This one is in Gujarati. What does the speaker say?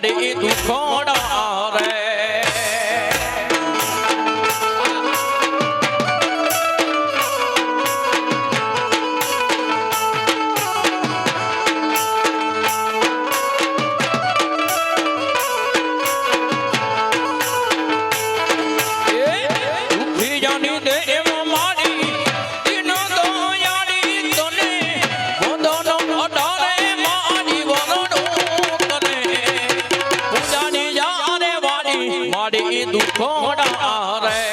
પડે દુખોડા રે Yeah. પાડી દુખોડા રે